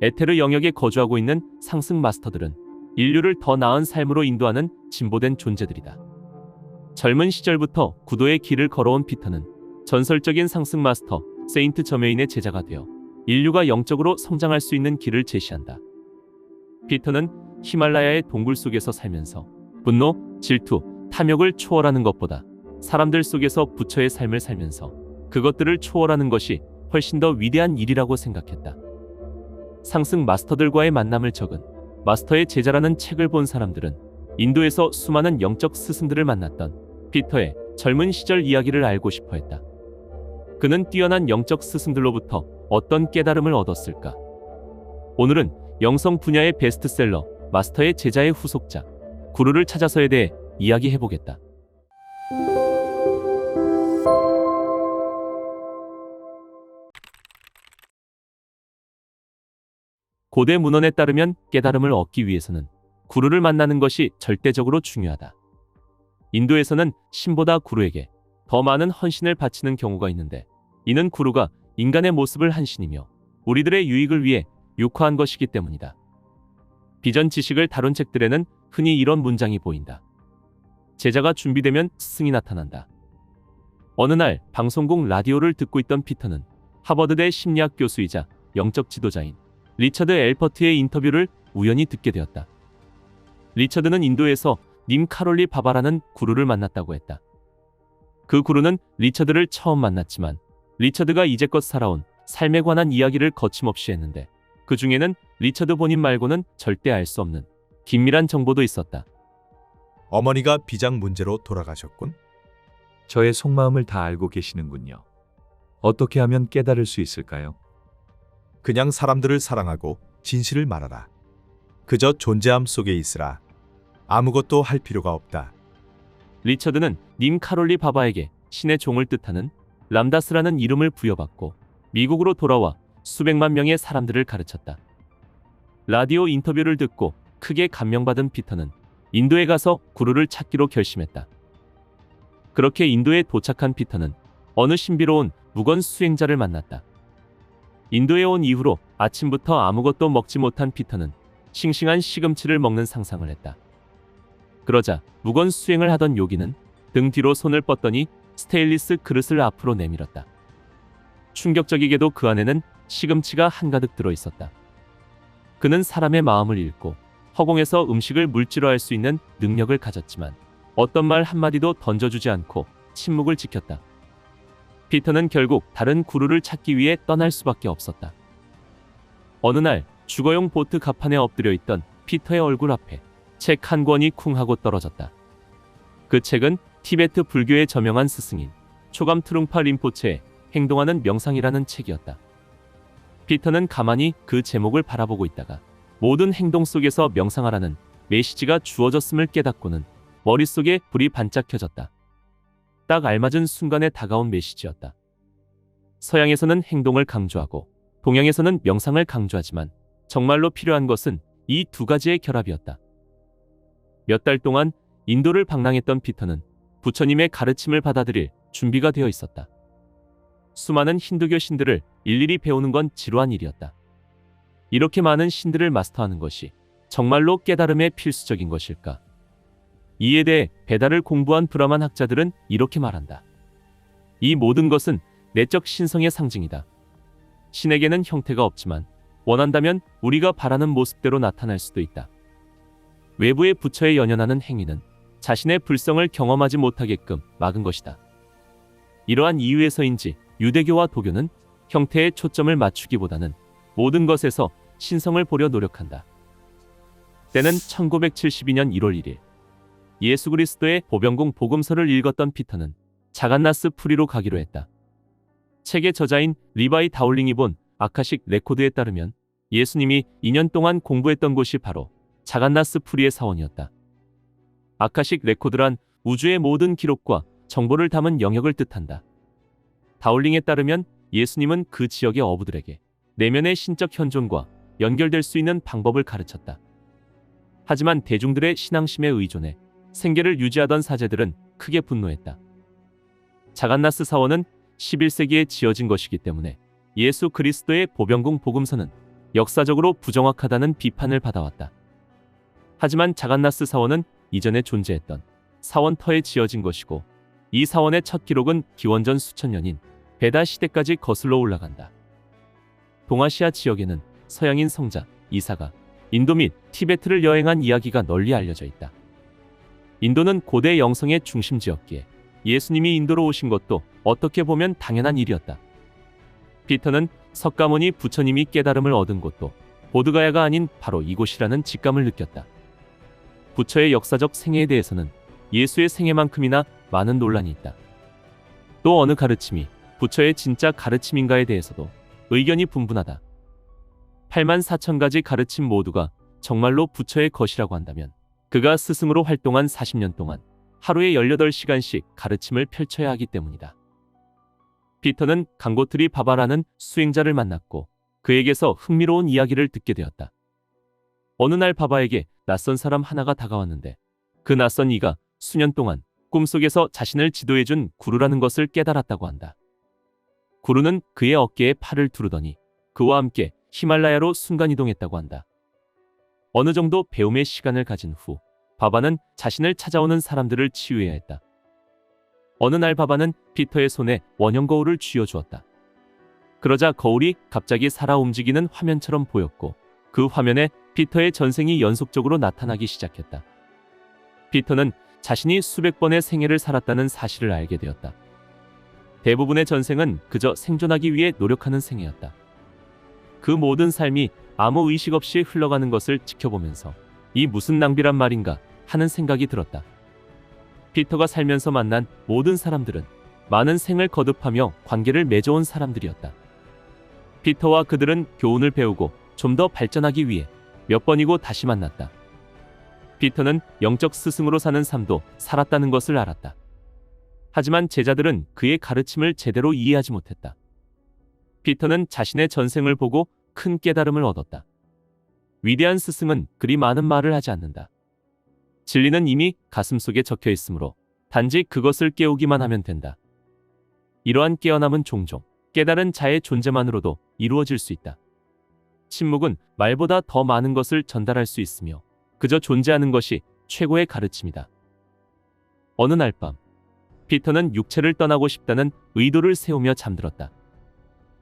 에테르 영역에 거주하고 있는 상승 마스터들은 인류를 더 나은 삶으로 인도하는 진보된 존재들이다. 젊은 시절부터 구도의 길을 걸어온 피터는 전설적인 상승 마스터 세인트 저메인의 제자가 되어 인류가 영적으로 성장할 수 있는 길을 제시한다. 피터는 히말라야의 동굴 속에서 살면서 분노, 질투, 탐욕을 초월하는 것보다 사람들 속에서 부처의 삶을 살면서 그것들을 초월하는 것이 훨씬 더 위대한 일이라고 생각했다. 상승 마스터들과의 만남을 적은 마스터의 제자라는 책을 본 사람들은 인도에서 수많은 영적 스승들을 만났던 피터의 젊은 시절 이야기를 알고 싶어 했다. 그는 뛰어난 영적 스승들로부터 어떤 깨달음을 얻었을까? 오늘은 영성 분야의 베스트셀러 마스터의 제자의 후속작 구루를 찾아서에 대해 이야기해 보겠다. 고대 문헌에 따르면 깨달음을 얻기 위해서는 구루를 만나는 것이 절대적으로 중요하다. 인도에서는 신보다 구루에게 더 많은 헌신을 바치는 경우가 있는데 이는 구루가 인간의 모습을 한 신이며 우리들의 유익을 위해 육화한 것이기 때문이다. 비전 지식을 다룬 책들에는 흔히 이런 문장이 보인다. 제자가 준비되면 스승이 나타난다. 어느 날 방송국 라디오를 듣고 있던 피터는 하버드대 심리학 교수이자 영적 지도자인 리처드 엘퍼트의 인터뷰를 우연히 듣게 되었다. 리처드는 인도에서 님 카롤리 바바라는 구루를 만났다고 했다. 그 구루는 리처드를 처음 만났지만 리처드가 이제껏 살아온 삶에 관한 이야기를 거침없이 했는데 그 중에는 리처드 본인 말고는 절대 알 수 없는 긴밀한 정보도 있었다. 어머니가 비장 문제로 돌아가셨군. 저의 속마음을 다 알고 계시는군요. 어떻게 하면 깨달을 수 있을까요? 그냥 사람들을 사랑하고 진실을 말하라. 그저 존재함 속에 있으라. 아무것도 할 필요가 없다. 리처드는 님 카롤리 바바에게 신의 종을 뜻하는 람다스라는 이름을 부여받고 미국으로 돌아와 수백만 명의 사람들을 가르쳤다. 라디오 인터뷰를 듣고 크게 감명받은 피터는 인도에 가서 구루를 찾기로 결심했다. 그렇게 인도에 도착한 피터는 어느 신비로운 무건 수행자를 만났다. 인도에 온 이후로 아침부터 아무것도 먹지 못한 피터는 싱싱한 시금치를 먹는 상상을 했다. 그러자 무건 수행을 하던 요기는 등 뒤로 손을 뻗더니 스테인리스 그릇을 앞으로 내밀었다. 충격적이게도 그 안에는 시금치가 한가득 들어 있었다. 그는 사람의 마음을 읽고 허공에서 음식을 물질화할 수 있는 능력을 가졌지만 어떤 말 한마디도 던져주지 않고 침묵을 지켰다. 피터는 결국 다른 구루를 찾기 위해 떠날 수밖에 없었다. 어느 날 주거용 보트 갑판에 엎드려 있던 피터의 얼굴 앞에 책 한 권이 쿵 하고 떨어졌다. 그 책은 티베트 불교의 저명한 스승인 초감 트룽파 림포체의 행동하는 명상이라는 책이었다. 피터는 가만히 그 제목을 바라보고 있다가 모든 행동 속에서 명상하라는 메시지가 주어졌음을 깨닫고는 머릿속에 불이 반짝 켜졌다. 딱 알맞은 순간에 다가온 메시지였다. 서양에서는 행동을 강조하고 동양에서는 명상을 강조하지만 정말로 필요한 것은 이 두 가지의 결합이었다. 몇 달 동안 인도를 방랑했던 피터는 부처님의 가르침을 받아들일 준비가 되어 있었다. 수많은 힌두교 신들을 일일이 배우는 건 지루한 일이었다. 이렇게 많은 신들을 마스터하는 것이 정말로 깨달음에 필수적인 것일까? 이에 대해 배달을 공부한 브라만 학자들은 이렇게 말한다. 이 모든 것은 내적 신성의 상징이다. 신에게는 형태가 없지만 원한다면 우리가 바라는 모습대로 나타날 수도 있다. 외부의 부처에 연연하는 행위는 자신의 불성을 경험하지 못하게끔 막은 것이다. 이러한 이유에서인지 유대교와 도교는 형태에 초점을 맞추기보다는 모든 것에서 신성을 보려 노력한다. 때는 1972년 1월 1일 예수 그리스도의 보병공 복음서를 읽었던 피터는 자간나스 프리로 가기로 했다. 책의 저자인 리바이 다울링이 본 아카식 레코드에 따르면 예수님이 2년 동안 공부했던 곳이 바로 자간나스 프리의 사원이었다. 아카식 레코드란 우주의 모든 기록과 정보를 담은 영역을 뜻한다. 다울링에 따르면 예수님은 그 지역의 어부들에게 내면의 신적 현존과 연결될 수 있는 방법을 가르쳤다. 하지만 대중들의 신앙심에 의존해 생계를 유지하던 사제들은 크게 분노했다. 자간나스 사원은 11세기에 지어진 것이기 때문에 예수 그리스도의 보병공 복음서는 역사적으로 부정확하다는 비판을 받아왔다. 하지만 자간나스 사원은 이전에 존재했던 사원터에 지어진 것이고 이 사원의 첫 기록은 기원전 수천 년인 베다 시대까지 거슬러 올라간다. 동아시아 지역에는 서양인 성자 이사가 인도 및 티베트를 여행한 이야기가 널리 알려져 있다. 인도는 고대 영성의 중심지였기에 예수님이 인도로 오신 것도 어떻게 보면 당연한 일이었다. 피터는 석가모니 부처님이 깨달음을 얻은 곳도 보드가야가 아닌 바로 이곳이라는 직감을 느꼈다. 부처의 역사적 생애에 대해서는 예수의 생애만큼이나 많은 논란이 있다. 또 어느 가르침이 부처의 진짜 가르침인가에 대해서도 의견이 분분하다. 8만 4천 가지 가르침 모두가 정말로 부처의 것이라고 한다면 그가 스승으로 활동한 40년 동안 하루에 18시간씩 가르침을 펼쳐야 하기 때문이다. 피터는 강고트리 바바라는 수행자를 만났고 그에게서 흥미로운 이야기를 듣게 되었다. 어느 날 바바에게 낯선 사람 하나가 다가왔는데 그 낯선 이가 수년 동안 꿈속에서 자신을 지도해준 구루라는 것을 깨달았다고 한다. 구루는 그의 어깨에 팔을 두르더니 그와 함께 히말라야로 순간이동했다고 한다. 어느 정도 배움의 시간을 가진 후 바바는 자신을 찾아오는 사람들을 치유해야 했다. 어느 날 바바는 피터의 손에 원형 거울을 쥐어주었다. 그러자 거울이 갑자기 살아 움직이는 화면처럼 보였고 그 화면에 피터의 전생이 연속적으로 나타나기 시작했다. 피터는 자신이 수백 번의 생애를 살았다는 사실을 알게 되었다. 대부분의 전생은 그저 생존하기 위해 노력하는 생애였다. 그 모든 삶이 아무 의식 없이 흘러가는 것을 지켜보면서 이 무슨 낭비란 말인가 하는 생각이 들었다. 피터가 살면서 만난 모든 사람들은 많은 생을 거듭하며 관계를 맺어온 사람들이었다. 피터와 그들은 교훈을 배우고 좀 더 발전하기 위해 몇 번이고 다시 만났다. 피터는 영적 스승으로 사는 삶도 살았다는 것을 알았다. 하지만 제자들은 그의 가르침을 제대로 이해하지 못했다. 피터는 자신의 전생을 보고 큰 깨달음을 얻었다. 위대한 스승은 그리 많은 말을 하지 않는다. 진리는 이미 가슴 속에 적혀 있으므로 단지 그것을 깨우기만 하면 된다. 이러한 깨어남은 종종 깨달은 자의 존재만으로도 이루어질 수 있다. 침묵은 말보다 더 많은 것을 전달할 수 있으며 그저 존재하는 것이 최고의 가르침이다. 어느 날 밤, 피터는 육체를 떠나고 싶다는 의도를 세우며 잠들었다.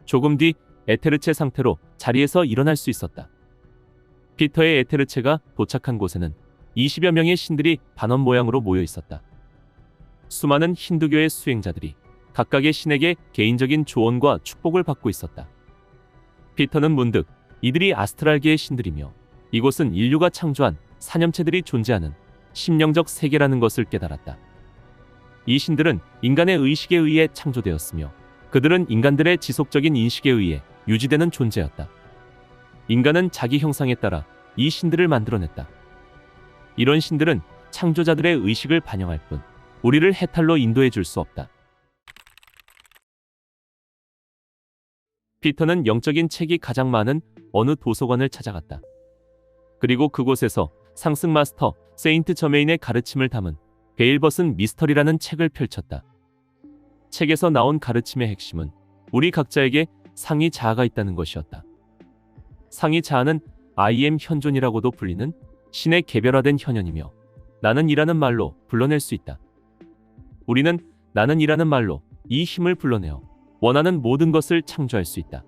조금 뒤 에테르체 상태로 자리에서 일어날 수 있었다. 피터의 에테르체가 도착한 곳에는 20여 명의 신들이 반원 모양으로 모여 있었다. 수많은 힌두교의 수행자들이 각각의 신에게 개인적인 조언과 축복을 받고 있었다. 피터는 문득 이들이 아스트랄계의 신들이며 이곳은 인류가 창조한 사념체들이 존재하는 심령적 세계라는 것을 깨달았다. 이 신들은 인간의 의식에 의해 창조되었으며 그들은 인간들의 지속적인 인식에 의해 유지되는 존재였다. 인간은 자기 형상에 따라 이 신들을 만들어냈다. 이런 신들은 창조자들의 의식을 반영할 뿐 우리를 해탈로 인도해 줄 수 없다. 피터는 영적인 책이 가장 많은 어느 도서관을 찾아갔다. 그리고 그곳에서 상승 마스터 세인트 저메인의 가르침을 담은 베일벗은 미스터리라는 책을 펼쳤다. 책에서 나온 가르침의 핵심은 우리 각자에게 상위 자아가 있다는 것이었다. 상위 자아는 I am 현존이라고도 불리는 신의 개별화된 현현이며 나는 이라는 말로 불러낼 수 있다. 우리는 나는 이라는 말로 이 힘을 불러내어 원하는 모든 것을 창조할 수 있다.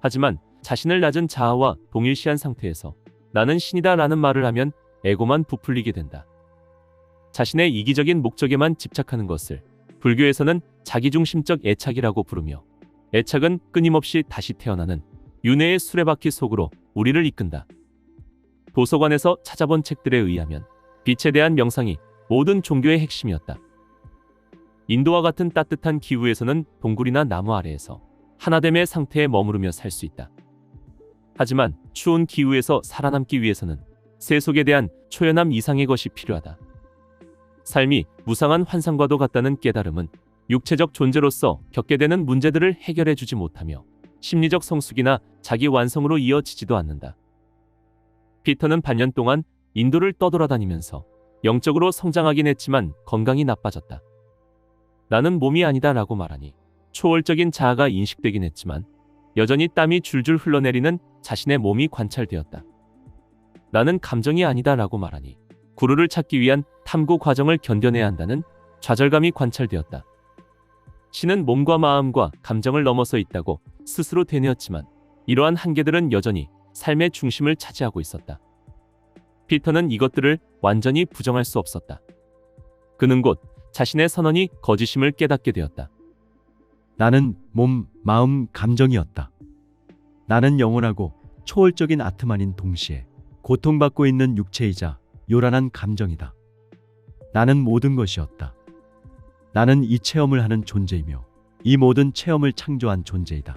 하지만 자신을 낮은 자아와 동일시한 상태에서 나는 신이다 라는 말을 하면 에고만 부풀리게 된다. 자신의 이기적인 목적에만 집착하는 것을 불교에서는 자기중심적 애착이라고 부르며 애착은 끊임없이 다시 태어나는 윤회의 수레바퀴 속으로 우리를 이끈다. 도서관에서 찾아본 책들에 의하면 빛에 대한 명상이 모든 종교의 핵심이었다. 인도와 같은 따뜻한 기후에서는 동굴이나 나무 아래에서 하나됨의 상태에 머무르며 살 수 있다. 하지만 추운 기후에서 살아남기 위해서는 세속에 대한 초연함 이상의 것이 필요하다. 삶이 무상한 환상과도 같다는 깨달음은 육체적 존재로서 겪게 되는 문제들을 해결해 주지 못하며 심리적 성숙이나 자기 완성으로 이어지지도 않는다. 피터는 반년 동안 인도를 떠돌아다니면서 영적으로 성장하긴 했지만 건강이 나빠졌다. 나는 몸이 아니다 라고 말하니 초월적인 자아가 인식되긴 했지만 여전히 땀이 줄줄 흘러내리는 자신의 몸이 관찰되었다. 나는 감정이 아니다 라고 말하니 구루를 찾기 위한 탐구 과정을 견뎌내야 한다는 좌절감이 관찰되었다. 신은 몸과 마음과 감정을 넘어서 있다고 스스로 되뇌었지만 이러한 한계들은 여전히 삶의 중심을 차지하고 있었다. 피터는 이것들을 완전히 부정할 수 없었다. 그는 곧 자신의 선언이 거짓임을 깨닫게 되었다. 나는 몸, 마음, 감정이었다. 나는 영원하고 초월적인 아트만인 동시에 고통받고 있는 육체이자 요란한 감정이다. 나는 모든 것이었다. 나는 이 체험을 하는 존재이며 이 모든 체험을 창조한 존재이다.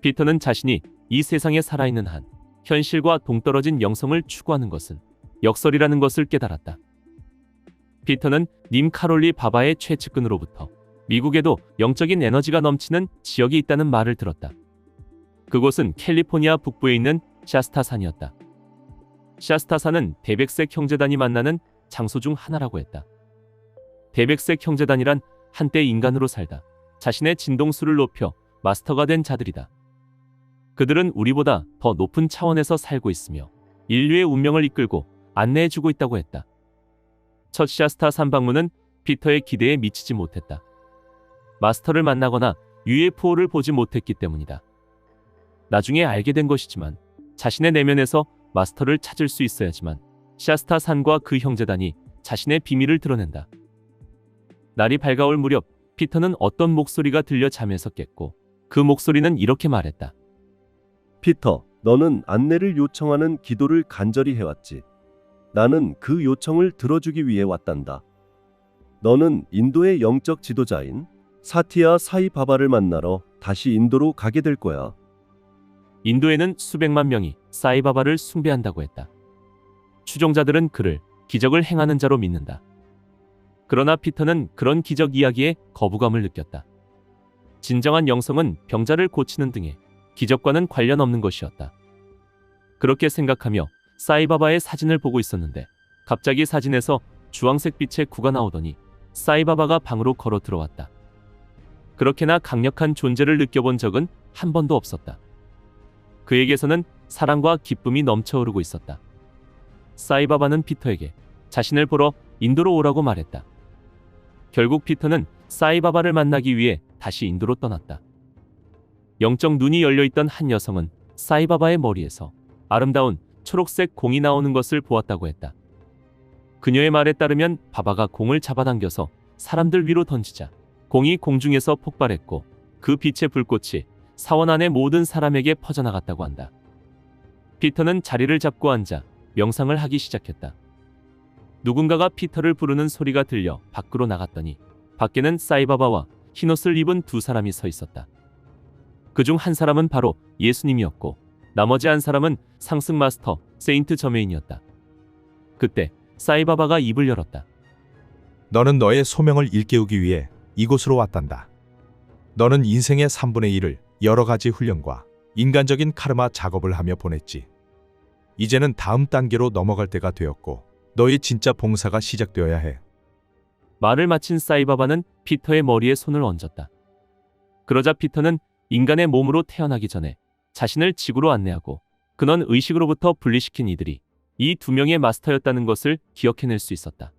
피터는 자신이 이 세상에 살아있는 한 현실과 동떨어진 영성을 추구하는 것은 역설이라는 것을 깨달았다. 피터는 님 카롤리 바바의 최측근으로부터 미국에도 영적인 에너지가 넘치는 지역이 있다는 말을 들었다. 그곳은 캘리포니아 북부에 있는 샤스타산이었다. 샤스타산은 대백색 형제단이 만나는 장소 중 하나라고 했다. 대백색 형제단이란 한때 인간으로 살다 자신의 진동수를 높여 마스터가 된 자들이다. 그들은 우리보다 더 높은 차원에서 살고 있으며 인류의 운명을 이끌고 안내해주고 있다고 했다. 첫 샤스타 산방문은 피터의 기대에 미치지 못했다. 마스터를 만나거나 UFO를 보지 못했기 때문이다. 나중에 알게 된 것이지만 자신의 내면에서 마스터를 찾을 수 있어야지만 샤스타 산과 그 형제단이 자신의 비밀을 드러낸다. 날이 밝아올 무렵 피터는 어떤 목소리가 들려 잠에서 깼고 그 목소리는 이렇게 말했다. 피터, 너는 안내를 요청하는 기도를 간절히 해왔지. 나는 그 요청을 들어주기 위해 왔단다. 너는 인도의 영적 지도자인 사티아 사이바바를 만나러 다시 인도로 가게 될 거야. 인도에는 수백만 명이 사이바바를 숭배한다고 했다. 추종자들은 그를 기적을 행하는 자로 믿는다. 그러나 피터는 그런 기적 이야기에 거부감을 느꼈다. 진정한 영성은 병자를 고치는 등의 기적과는 관련 없는 것이었다. 그렇게 생각하며 사이바바의 사진을 보고 있었는데 갑자기 사진에서 주황색 빛의 구가 나오더니 사이바바가 방으로 걸어 들어왔다. 그렇게나 강력한 존재를 느껴본 적은 한 번도 없었다. 그에게서는 사랑과 기쁨이 넘쳐오르고 있었다. 사이바바는 피터에게 자신을 보러 인도로 오라고 말했다. 결국 피터는 사이바바를 만나기 위해 다시 인도로 떠났다. 영적 눈이 열려 있던 한 여성은 사이바바의 머리에서 아름다운 초록색 공이 나오는 것을 보았다고 했다. 그녀의 말에 따르면 바바가 공을 잡아당겨서 사람들 위로 던지자 공이 공중에서 폭발했고 그 빛의 불꽃이 사원 안의 모든 사람에게 퍼져나갔다고 한다. 피터는 자리를 잡고 앉아 명상을 하기 시작했다. 누군가가 피터를 부르는 소리가 들려 밖으로 나갔더니 밖에는 사이바바와 흰옷을 입은 두 사람이 서 있었다. 그 중 한 사람은 바로 예수님이었고 나머지 한 사람은 상승 마스터 세인트 저메인이었다. 그때 사이바바가 입을 열었다. 너는 너의 소명을 일깨우기 위해 이곳으로 왔단다. 너는 인생의 3분의 1을 여러 가지 훈련과 인간적인 카르마 작업을 하며 보냈지. 이제는 다음 단계로 넘어갈 때가 되었고 너의 진짜 봉사가 시작되어야 해. 말을 마친 사이바바는 피터의 머리에 손을 얹었다. 그러자 피터는 인간의 몸으로 태어나기 전에 자신을 지구로 안내하고 근원 의식으로부터 분리시킨 이들이 이 두 명의 마스터였다는 것을 기억해낼 수 있었다.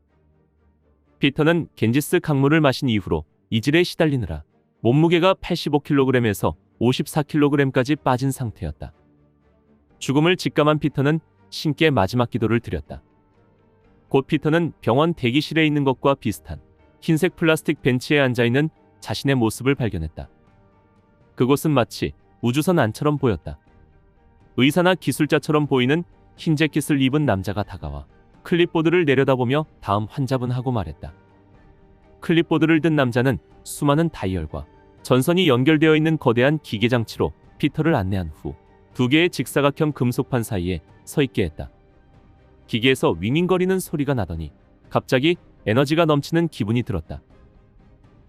피터는 겐지스 강물을 마신 이후로 이질에 시달리느라 몸무게가 85kg에서 54kg까지 빠진 상태였다. 죽음을 직감한 피터는 신께 마지막 기도를 드렸다. 곧 피터는 병원 대기실에 있는 것과 비슷한 흰색 플라스틱 벤치에 앉아 있는 자신의 모습을 발견했다. 그곳은 마치 우주선 안처럼 보였다. 의사나 기술자처럼 보이는 흰 재킷을 입은 남자가 다가와 클립보드를 내려다보며 다음 환자분 하고 말했다. 클립보드를 든 남자는 수많은 다이얼과 전선이 연결되어 있는 거대한 기계 장치로 피터를 안내한 후 두 개의 직사각형 금속판 사이에 서 있게 했다. 기계에서 윙윙거리는 소리가 나더니 갑자기 에너지가 넘치는 기분이 들었다.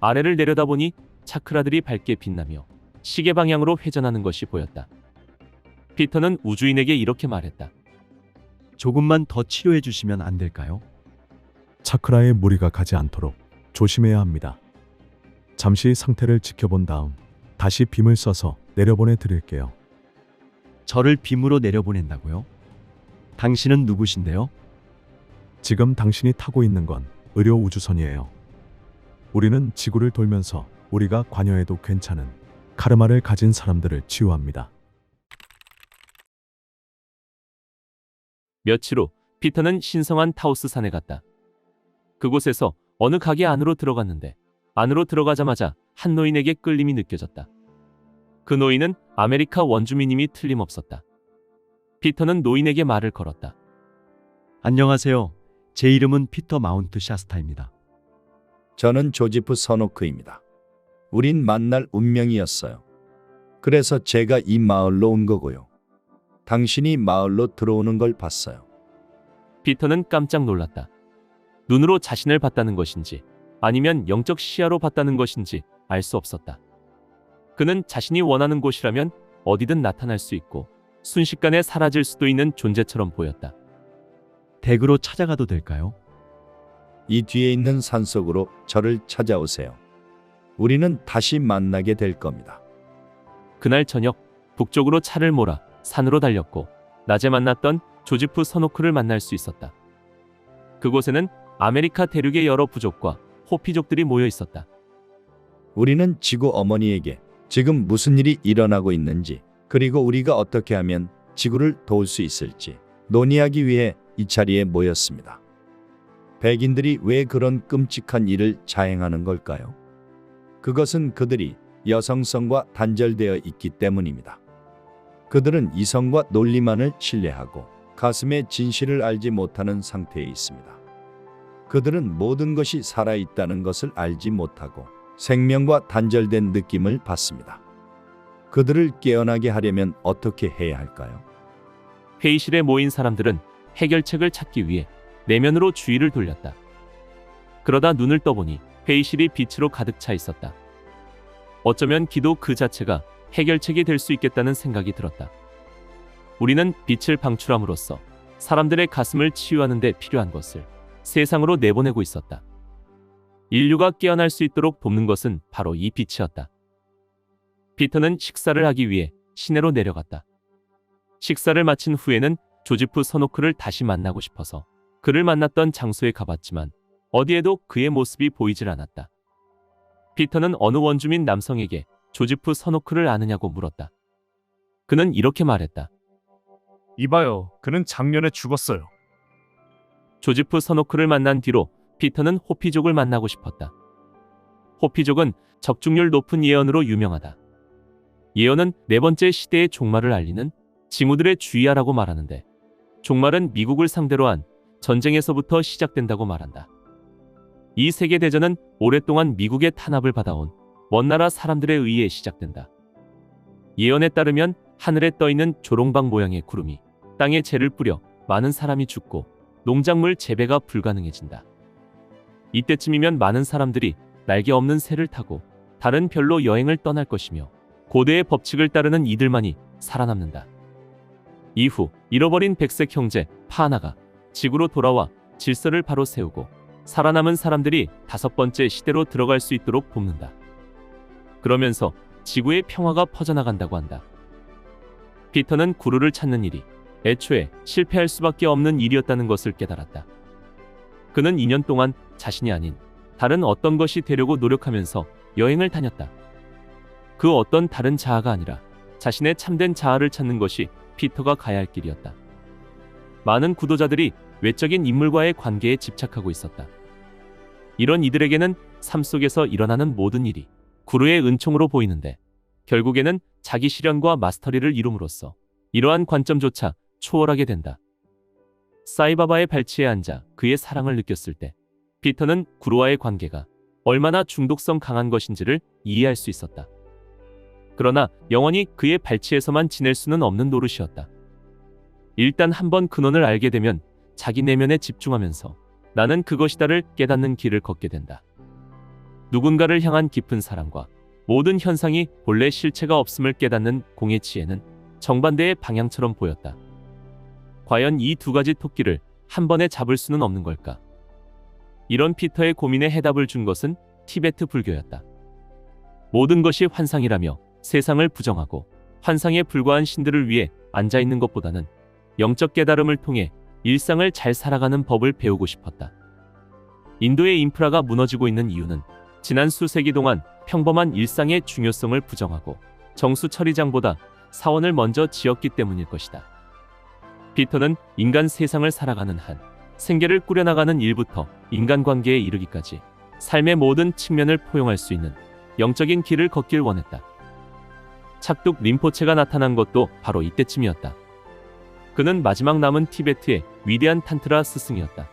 아래를 내려다보니 차크라들이 밝게 빛나며 시계 방향으로 회전하는 것이 보였다. 피터는 우주인에게 이렇게 말했다. 조금만 더 치료해 주시면 안 될까요? 차크라에 무리가 가지 않도록 조심해야 합니다. 잠시 상태를 지켜본 다음 다시 빔을 써서 내려보내 드릴게요. 저를 빔으로 내려보낸다고요? 당신은 누구신데요? 지금 당신이 타고 있는 건 의료 우주선이에요. 우리는 지구를 돌면서 우리가 관여해도 괜찮은 카르마를 가진 사람들을 치유합니다. 며칠 후 피터는 신성한 타우스 산에 갔다. 그곳에서 어느 가게 안으로 들어갔는데 안으로 들어가자마자 한 노인에게 끌림이 느껴졌다. 그 노인은 아메리카 원주민임이 틀림없었다. 피터는 노인에게 말을 걸었다. 안녕하세요. 제 이름은 피터 마운트 샤스타입니다. 저는 조지프 서노크입니다. 우린 만날 운명이었어요. 그래서 제가 이 마을로 온 거고요. 당신이 마을로 들어오는 걸 봤어요. 피터는 깜짝 놀랐다. 눈으로 자신을 봤다는 것인지 아니면 영적 시야로 봤다는 것인지 알 수 없었다. 그는 자신이 원하는 곳이라면 어디든 나타날 수 있고 순식간에 사라질 수도 있는 존재처럼 보였다. 댁으로 찾아가도 될까요? 이 뒤에 있는 산속으로 저를 찾아오세요. 우리는 다시 만나게 될 겁니다. 그날 저녁 북쪽으로 차를 몰아 산으로 달렸고 낮에 만났던 조지프 서노크를 만날 수 있었다. 그곳에는 아메리카 대륙의 여러 부족과 호피족들이 모여 있었다. 우리는 지구 어머니에게 지금 무슨 일이 일어나고 있는지 그리고 우리가 어떻게 하면 지구를 도울 수 있을지 논의하기 위해 이 자리에 모였습니다. 백인들이 왜 그런 끔찍한 일을 자행하는 걸까요? 그것은 그들이 여성성과 단절되어 있기 때문입니다. 그들은 이성과 논리만을 신뢰하고 가슴의 진실을 알지 못하는 상태에 있습니다. 그들은 모든 것이 살아있다는 것을 알지 못하고 생명과 단절된 느낌을 받습니다. 그들을 깨어나게 하려면 어떻게 해야 할까요? 회의실에 모인 사람들은 해결책을 찾기 위해 내면으로 주의를 돌렸다. 그러다 눈을 떠보니 회의실이 빛으로 가득 차 있었다. 어쩌면 기도 그 자체가 해결책이 될 수 있겠다는 생각이 들었다. 우리는 빛을 방출함으로써 사람들의 가슴을 치유하는 데 필요한 것을 세상으로 내보내고 있었다. 인류가 깨어날 수 있도록 돕는 것은 바로 이 빛이었다. 피터는 식사를 하기 위해 시내로 내려갔다. 식사를 마친 후에는 조지프 서노크를 다시 만나고 싶어서 그를 만났던 장소에 가봤지만 어디에도 그의 모습이 보이질 않았다. 피터는 어느 원주민 남성에게 조지프 서노크를 아느냐고 물었다. 그는 이렇게 말했다. 이봐요. 그는 작년에 죽었어요. 조지프 서노크를 만난 뒤로 피터는 호피족을 만나고 싶었다. 호피족은 적중률 높은 예언으로 유명하다. 예언은 네 번째 시대의 종말을 알리는 징후들의 주의하라고 말하는데 종말은 미국을 상대로 한 전쟁에서부터 시작된다고 말한다. 이 세계대전은 오랫동안 미국의 탄압을 받아온 먼 나라 사람들에 의해 시작된다. 예언에 따르면 하늘에 떠있는 조롱박 모양의 구름이 땅에 재를 뿌려 많은 사람이 죽고 농작물 재배가 불가능해진다. 이때쯤이면 많은 사람들이 날개 없는 새를 타고 다른 별로 여행을 떠날 것이며 고대의 법칙을 따르는 이들만이 살아남는다. 이후 잃어버린 백색 형제 파하나가 지구로 돌아와 질서를 바로 세우고 살아남은 사람들이 다섯 번째 시대로 들어갈 수 있도록 돕는다. 그러면서 지구의 평화가 퍼져나간다고 한다. 피터는 구루를 찾는 일이 애초에 실패할 수밖에 없는 일이었다는 것을 깨달았다. 그는 2년 동안 자신이 아닌 다른 어떤 것이 되려고 노력하면서 여행을 다녔다. 그 어떤 다른 자아가 아니라 자신의 참된 자아를 찾는 것이 피터가 가야 할 길이었다. 많은 구도자들이 외적인 인물과의 관계에 집착하고 있었다. 이런 이들에게는 삶 속에서 일어나는 모든 일이 구루의 은총으로 보이는데 결국에는 자기 실현과 마스터리를 이룸으로써 이러한 관점조차 초월하게 된다. 사이바바의 발치에 앉아 그의 사랑을 느꼈을 때 피터는 구루와의 관계가 얼마나 중독성 강한 것인지를 이해할 수 있었다. 그러나 영원히 그의 발치에서만 지낼 수는 없는 노릇이었다. 일단 한번 근원을 알게 되면 자기 내면에 집중하면서 나는 그것이다를 깨닫는 길을 걷게 된다. 누군가를 향한 깊은 사랑과 모든 현상이 본래 실체가 없음을 깨닫는 공의 지혜는 정반대의 방향처럼 보였다. 과연 이 두 가지 토끼를 한 번에 잡을 수는 없는 걸까? 이런 피터의 고민에 해답을 준 것은 티베트 불교였다. 모든 것이 환상이라며 세상을 부정하고 환상에 불과한 신들을 위해 앉아 있는 것보다는 영적 깨달음을 통해 일상을 잘 살아가는 법을 배우고 싶었다. 인도의 인프라가 무너지고 있는 이유는 지난 수세기 동안 평범한 일상의 중요성을 부정하고 정수 처리장보다 사원을 먼저 지었기 때문일 것이다. 피터는 인간 세상을 살아가는 한 생계를 꾸려나가는 일부터 인간관계에 이르기까지 삶의 모든 측면을 포용할 수 있는 영적인 길을 걷길 원했다. 착뚝 림포체가 나타난 것도 바로 이때쯤이었다. 그는 마지막 남은 티베트의 위대한 탄트라 스승이었다.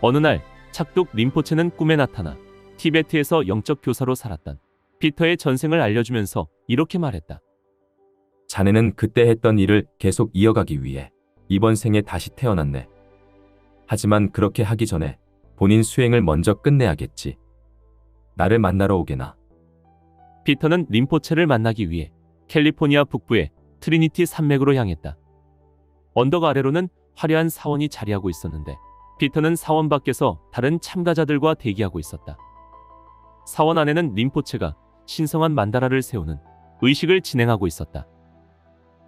어느 날 착뚝 림포체는 꿈에 나타나 티베트에서 영적 교사로 살았던 피터의 전생을 알려주면서 이렇게 말했다. 자네는 그때 했던 일을 계속 이어가기 위해 이번 생에 다시 태어났네. 하지만 그렇게 하기 전에 본인 수행을 먼저 끝내야겠지. 나를 만나러 오게나. 피터는 림포체를 만나기 위해 캘리포니아 북부의 트리니티 산맥으로 향했다. 언덕 아래로는 화려한 사원이 자리하고 있었는데 피터는 사원 밖에서 다른 참가자들과 대기하고 있었다. 사원 안에는 림포체가 신성한 만다라를 세우는 의식을 진행하고 있었다.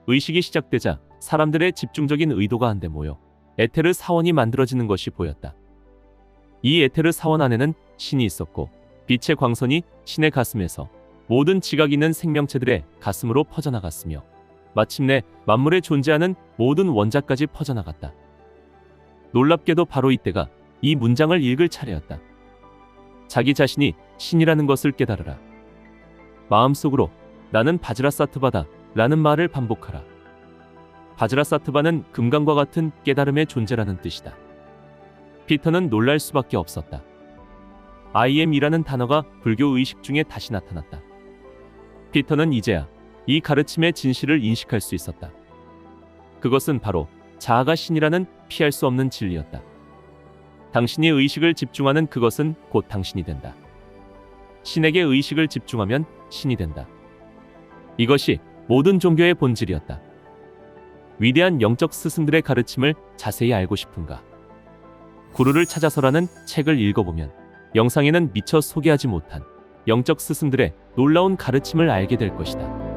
의식이 시작되자 사람들의 집중적인 의도가 한데 모여 에테르 사원이 만들어지는 것이 보였다. 이 에테르 사원 안에는 신이 있었고 빛의 광선이 신의 가슴에서 모든 지각 있는 생명체들의 가슴으로 퍼져나갔으며 마침내 만물에 존재하는 모든 원자까지 퍼져나갔다. 놀랍게도 바로 이때가 이 문장을 읽을 차례였다. 자기 자신이 신이라는 것을 깨달으라. 마음속으로 나는 바지라사트바다 라는 말을 반복하라. 바지라사트바는 금강과 같은 깨달음의 존재라는 뜻이다. 피터는 놀랄 수밖에 없었다. IM이라는 단어가 불교 의식 중에 다시 나타났다. 피터는 이제야 이 가르침의 진실을 인식할 수 있었다. 그것은 바로 자아가 신이라는 피할 수 없는 진리였다. 당신이 의식을 집중하는 그것은 곧 당신이 된다. 신에게 의식을 집중하면 신이 된다. 이것이 모든 종교의 본질이었다. 위대한 영적 스승들의 가르침을 자세히 알고 싶은가? 구루를 찾아서라는 책을 읽어보면 영상에는 미처 소개하지 못한 영적 스승들의 놀라운 가르침을 알게 될 것이다.